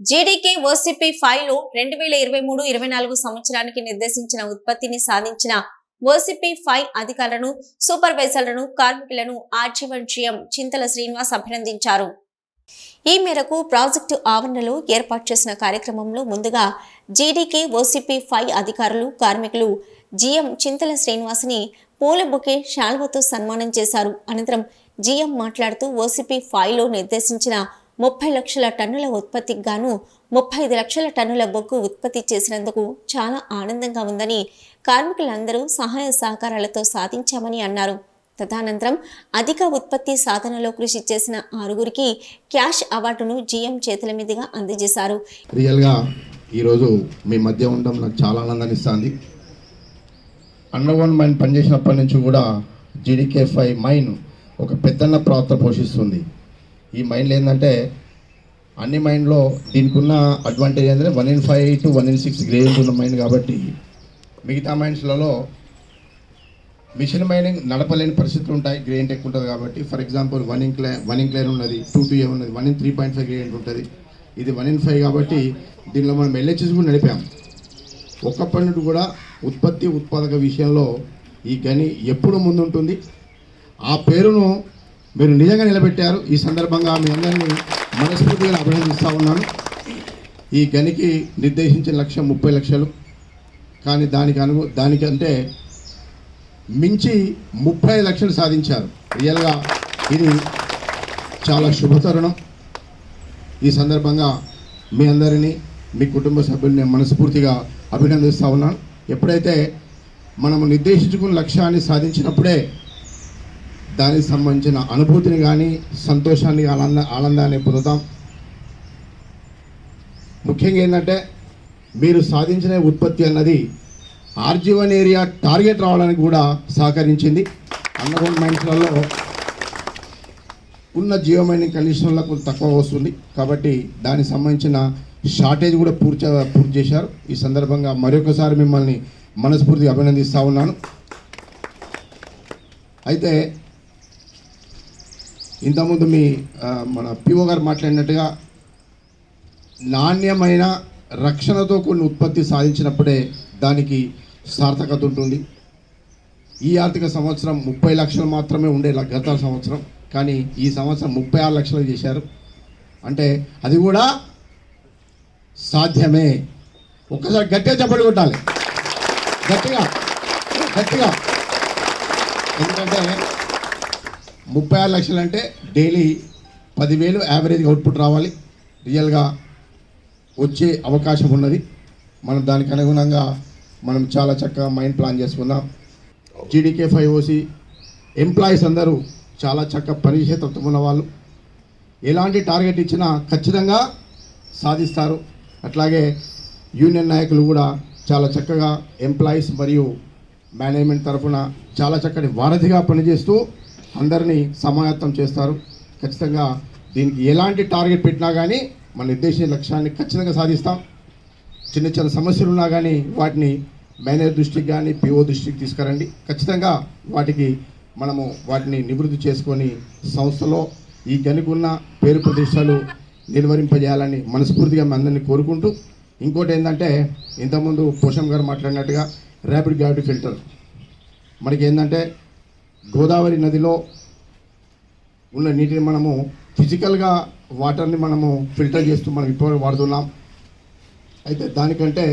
GDK OCP ఫైవ్లో రెండు వేల ఇరవై మూడు ఇరవై నాలుగు సంవత్సరానికి నిర్దేశించిన ఉత్పత్తిని సాధించిన ఓసీపీ ఫైవ్ అధికారులను సూపర్వైజర్లను కార్మికులను ఆర్జీవన్ జీఎం చింతల శ్రీనివాస్ అభినందించారు. ఈ మేరకు ప్రాజెక్టు ఆవరణలో ఏర్పాటు చేసిన కార్యక్రమంలో ముందుగా జీడీకే ఓసీపీ ఫైవ్ అధికారులు కార్మికులు జీఎం చింతల శ్రీనివాస్ని పూల బొకే శాల్వతో సన్మానం చేశారు. అనంతరం జీఎం మాట్లాడుతూ ఓసీపీ ఫైవ్లో నిర్దేశించిన ముప్పై లక్షల టన్నుల ఉత్పత్తికి గాను ముప్పై ఐదు లక్షల టన్నుల బొగ్గు ఉత్పత్తి చేసినందుకు చాలా ఆనందంగా ఉందని కార్మికులందరూ సహాయ సహకారాలతో సాధించామని అన్నారు. తదనంతరం అధిక ఉత్పత్తి సాధనలో కృషి చేసిన ఆరుగురికి క్యాష్ అవార్డును జీఎం చేతుల మీదుగా అందజేశారు. రియల్గా ఈరోజు మీ మధ్య ఉండడం నాకు చాలా ఆనందాన్ని ఇస్తుంది అండర్గ్రౌండ్ మైన్ పనిచేసినప్పటి నుంచి కూడా జీడీకే ఫైవ్ మైన్ ఒక పెద్దన్న పాత్ర పోషిస్తుంది. ఈ మైండ్లో ఏంటంటే అన్ని మైండ్లో దీనికి ఉన్న అడ్వాంటేజ్ ఏంటంటే one in five to one in six grade ఉన్న మైండ్ కాబట్టి మిగతా మైండ్స్లలో మిషన్ మైనింగ్ నడపలేని పరిస్థితులు ఉంటాయి గ్రేంట్ ఎక్కువ ఉంటుంది కాబట్టి. For example one in clay one in cline ఉన్నది టూ టూ ఏ ఉన్నది one in three point five grant ఉంటుంది. ఇది వన్ ఇన్ ఫైవ్ కాబట్టి దీనిలో మనం ఎల్హెచ్ఎస్ కూడా నడిపాం. ఒక్క పన్నెండు కూడా ఉత్పత్తి ఉత్పాదక విషయంలో ఈ గని ఎప్పుడు ముందుంటుంది? ఆ పేరును మీరు నిజంగా నిలబెట్టారు. ఈ సందర్భంగా మీ అందరినీ మనస్ఫూర్తిగా అభినందిస్తూ ఉన్నాను. ఈ గనికి నిర్దేశించిన లక్ష్యం ముప్పై లక్షలు. కానీ దానికి అను దానికంటే మించి ముప్పై లక్షలు సాధించారు. రియల్గా ఇది చాలా శుభతరుణం. ఈ సందర్భంగా మీ అందరినీ మీ కుటుంబ సభ్యుల్ని మనస్ఫూర్తిగా అభినందిస్తూ ఉన్నాను. ఎప్పుడైతే మనము నిర్దేశించుకున్న లక్ష్యాన్ని సాధించినప్పుడే దానికి సంబంధించిన అనుభూతిని కానీ సంతోషాన్ని ఆనంద ఆనందాన్ని పొందుతాం. ముఖ్యంగా ఏంటంటే మీరు సాధించిన ఉత్పత్తి అన్నది ఆర్జీవన్ ఏరియా టార్గెట్ రావడానికి కూడా సహకరించింది. అండర్గ్రౌండ్ మైన్స్లలో ఉన్న జియో మైనింగ్ కండిషన్లకు తక్కువ వస్తుంది. కాబట్టి దానికి సంబంధించిన షార్టేజ్ కూడా పూర్తి పూర్తి చేశారు. ఈ సందర్భంగా మరొకసారి మిమ్మల్ని మనస్ఫూర్తిగా అభినందిస్తూ ఉన్నాను. అయితే ఇంతకుముందు మీ మన పిఓ గారు మాట్లాడినట్టుగా నాణ్యమైన రక్షణతో కొన్ని ఉత్పత్తి సాధించినప్పుడే దానికి సార్థకత ఉంటుంది. ఈ ఆర్థిక సంవత్సరం ముప్పై లక్షలు మాత్రమే ఉండే గత సంవత్సరం. కానీ ఈ సంవత్సరం ముప్పై ఆరు లక్షలు చేశారు. అంటే అది కూడా సాధ్యమే. ఒక్కసారి గట్టిగా చెప్పలు కొట్టాలి. గట్టిగా. గట్టిగా. ఎందుకంటే ముప్పై ఆరు లక్షలు అంటే డైలీ పదివేలు యావరేజ్ అవుట్పుట్ రావాలి. రియల్గా వచ్చే అవకాశం ఉన్నది. మనం దానికి అనుగుణంగా మనం చాలా చక్కగా మైండ్ ప్లాన్ చేసుకుందాం జీడీకే ఫైవ్ ఓసి ఎంప్లాయీస్ అందరూ చాలా చక్కగా పనిచేసే తత్వం ఉన్న వాళ్ళు. ఎలాంటి టార్గెట్ ఇచ్చినా ఖచ్చితంగా సాధిస్తారు. అట్లాగే యూనియన్ నాయకులు కూడా చాలా చక్కగా ఎంప్లాయీస్ మరియు మేనేజ్మెంట్ తరఫున చాలా చక్కటి వారధిగా పనిచేస్తూ అందరినీ సమాయత్తం చేస్తారు. ఖచ్చితంగా దీనికి ఎలాంటి టార్గెట్ పెట్టినా కానీ మన నిర్దేశించిన లక్ష్యాన్ని ఖచ్చితంగా సాధిస్తాం. చిన్న చిన్న సమస్యలు ఉన్నా కానీ వాటిని మేనేజర్ దృష్టికి కానీ పిఓ దృష్టికి తీసుకురండి. ఖచ్చితంగా వాటికి మనము వాటిని నివృత్తి చేసుకొని సంస్థలో ఈ గనుకున్న పేరు ప్రతిష్టలు నిర్వహింపజేయాలని మనస్ఫూర్తిగా మీ అందరినీ కోరుకుంటూ ఇంకోటి ఏంటంటే ఇంతకుముందు పోషం గారు మాట్లాడినట్టుగా ర్యాపిడ్ గ్రావిటీ ఫిల్టర్. మనకి ఏంటంటే గోదావరి నదిలో ఉన్న నీటిని మనము ఫిజికల్గా వాటర్ని మనము ఫిల్టర్ చేస్తూ మనం ఇప్పుడు వాడుతున్నాం. అయితే దానికంటే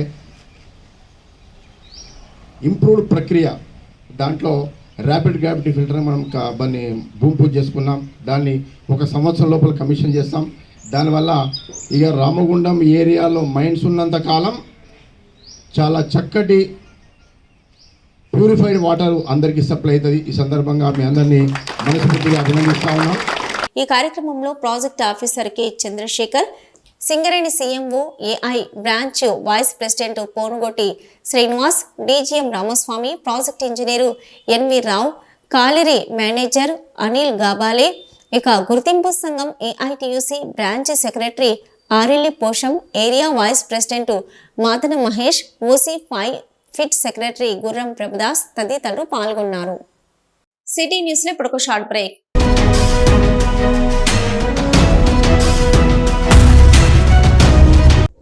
ఇంప్రూవ్డ్ ప్రక్రియ దాంట్లో ర్యాపిడ్ గ్రావిటీ ఫిల్టర్ మనం దాన్ని భూమి పూజ చేసుకున్నాం. దాన్ని ఒక సంవత్సరం లోపల కమిషన్ చేస్తాం. దానివల్ల ఇక రామగుండం ఏరియాలో మైన్స్ ఉన్నంత కాలం చాలా చక్కటి ప్యూరిఫైడ్ వాటర్ అందరికీ సప్లై అవుతుంది. ఈ సందర్భంగా మీ అందరినీ మనస్ఫూర్తిగా అభినందిస్తా ఉన్నాం. ఈ కార్యక్రమంలో project officer K Chandrashekar Singareni CMO AI branch vice president Ponugoti Srinivas DGM Ramaswamy project engineer NV Rao colliery manager Anil Gabale ఇక గుర్తింపు సంఘం AITUC branch secretary Arelli Posham area vice president Mathana Mahesh OC five pit secretary Gurram Prabhudas తదితరులు పాల్గొన్నారు. City న్యూస్లో ఇప్పుడు ఒక short break.